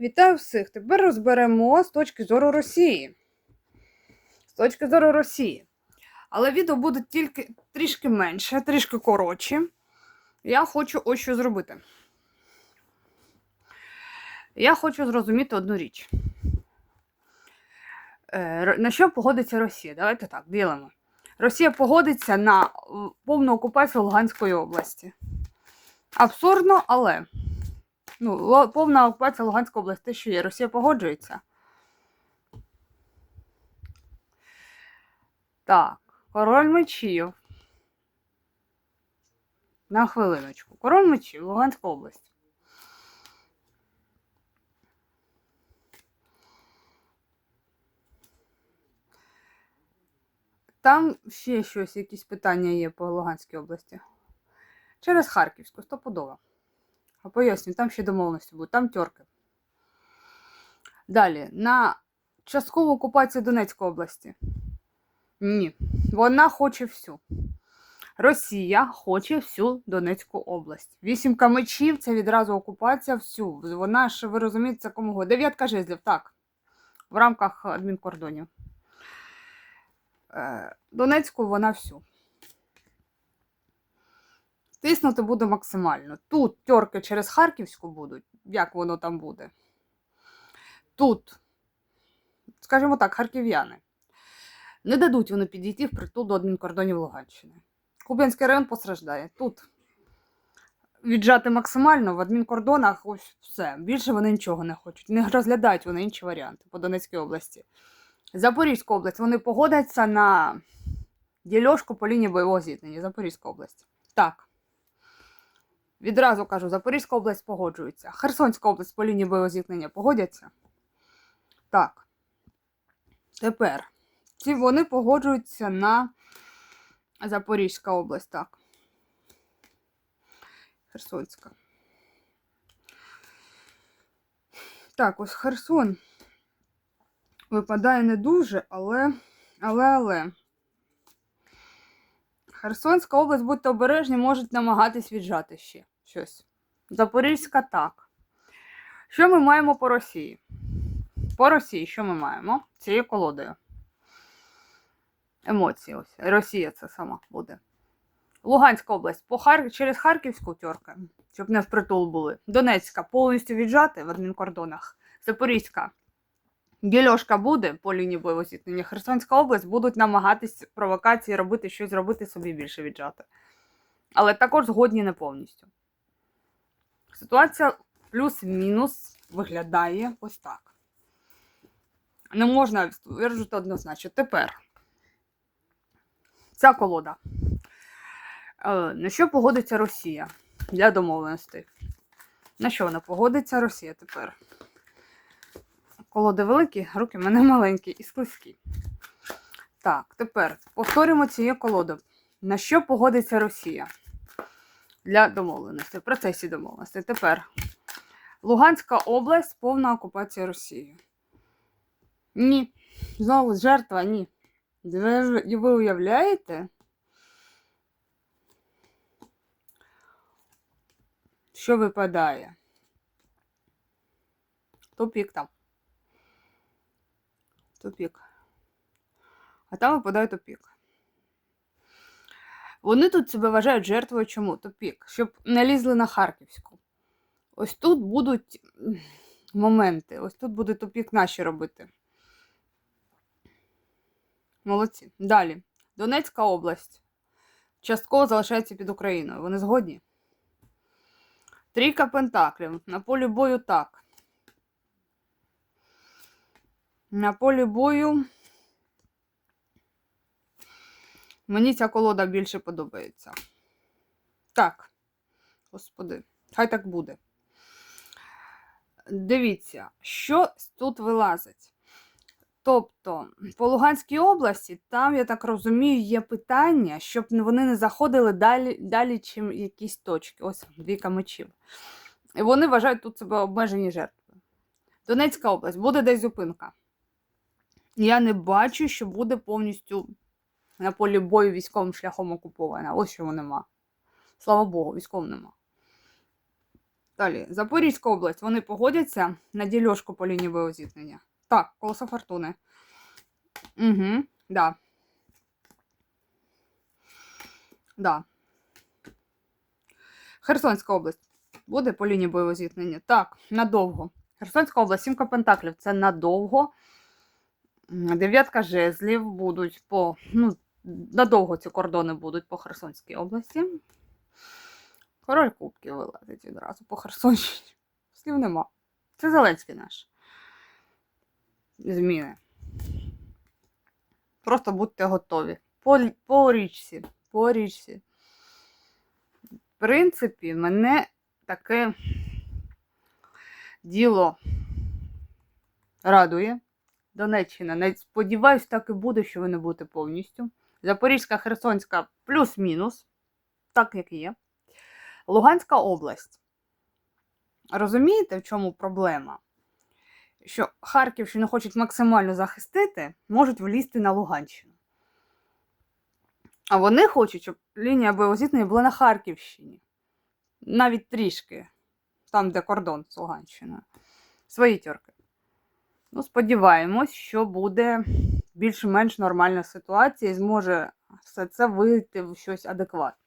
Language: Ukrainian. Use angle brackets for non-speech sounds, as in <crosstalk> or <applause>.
Вітаю всіх! Тепер розберемо з точки зору Росії. З точки зору Росії. Але відео буде тільки трішки менше, трішки коротше. Я хочу ось що зробити. Я хочу зрозуміти одну річ. Е, На що погодиться Росія? Давайте так, ділимо. Росія погодиться на повну окупацію Луганської області. Абсурдно, але ну, повна окупація Луганської області, те, що є, Росія погоджується. Так, король мечів. На хвилиночку. Король мечів, Луганська область. Там ще щось, якісь питання є по Луганській області. Через Харківську, стопудово. Поясню, там ще домовленості будуть, там тьорки. Далі, на часткову окупацію Донецької області. Ні. Вона хоче всю. Росія хоче всю Донецьку область. Вісімка мечів це відразу окупація всю. Вона ж, ви розумієте, це кому. Дев'ятка жезлів, так. В рамках адмінкордонів. Е, Донецьку вона всю. Тиснути буде максимально. Тут тьорки через Харківську будуть, як воно там буде. Тут, скажімо так, харків'яни. Не дадуть вони підійти впритул до адмінкордонів Луганщини. Куб'янський район постраждає. Тут віджати максимально в адмінкордонах ось все. Більше вони нічого не хочуть. Не розглядають вони інші варіанти по Донецькій області. Запорізька область. Вони погодяться на дільошку по лінії бойового зіткнення. Запорізька область. Так. Відразу кажу, Запорізька область погоджується. Херсонська область по лінії бойового зіткнення погодяться. Так. Тепер. Ці вони погоджуються на Запорізька область, так. Херсонська. Так, ось Херсон випадає не дуже, але. Але, але. Херсонська область, будьте обережні, можуть намагатись віджати ще щось. Запорізька так. Що ми маємо по Росії? По Росії, що ми маємо? Цією колодою. Емоції ось. Росія це сама буде. Луганська область по Хар... через Харківську тьорка, щоб не впритул були. Донецька повністю віджати в адмінкордонах. Запорізька. Дільошка буде по лінії бойового зіткнення. Херсонська область будуть намагатись провокації робити щось зробити собі більше віджати. Але також згодні не повністю. Ситуація плюс-мінус виглядає ось так. Не можна стверджувати однозначно. Тепер ця колода. Е, На що погодиться Росія для домовленостей? На що вона погодиться Росія тепер? Колоди великі, руки в мене <laughs> маленькі і склизькі. Так, тепер повторюємо цією колоду. На що погодиться Росія для домовленості, в процесі домовленості. Тепер Луганська область повна окупація Росії. Ні. Знову жертва, ні. Ви уявляєте? Що випадає? Тупік там. Тупік. А там випадає тупік. Вони тут себе вважають жертвою чому? Тупік. Щоб не лізли на Харківську. Ось тут будуть моменти. Ось тут буде тупік наші робити. Молодці. Далі. Донецька область. Частково залишається під Україною. Вони згодні? Трійка пентаклів. На полі бою так. На полі бою. Мені ця колода більше подобається. Так. Господи, хай так буде. Дивіться, що тут вилазить. Тобто, по Луганській області, там, я так розумію, є питання, щоб вони не заходили далі, далі чим якісь точки. Ось двійка мечів. І вони вважають тут себе обмежені жертви. Донецька область, буде десь зупинка. Я не бачу, що буде повністю на полі бою військовим шляхом окупована. Ось чого нема. Слава Богу, військовим нема. Далі, Запорізька область. Вони погодяться на дільошку по лінії бойового зіткнення. Так, колесо фортуни. Угу, да. Да. Херсонська область. Буде по лінії бойового зіткнення? Так, надовго. Херсонська область, сімка пентаклів це надовго. Дев'ятка жезлів будуть по. Ну, надовго ці кордони будуть по Херсонській області. Король кубків вилазить відразу по Херсонщині. Слів нема. Це Зеленський наш. Зміни. Просто будьте готові. По, по річці. По річці. В принципі, мене таке діло радує. Донеччина. Не сподіваюсь, так і буде, що ви не будете повністю. Запорізька, Херсонська плюс-мінус. Так, як є. Луганська область. Розумієте, в чому проблема? Що Харківщину хочуть максимально захистити, можуть влізти на Луганщину. А вони хочуть, щоб лінія бойового зіткнення була на Харківщині. Навіть трішки, там, де кордон з Луганщиною. Свої тьорки. Ну, сподіваємось, що буде більш-менш нормальна ситуація і зможе все це вийти в щось адекватне.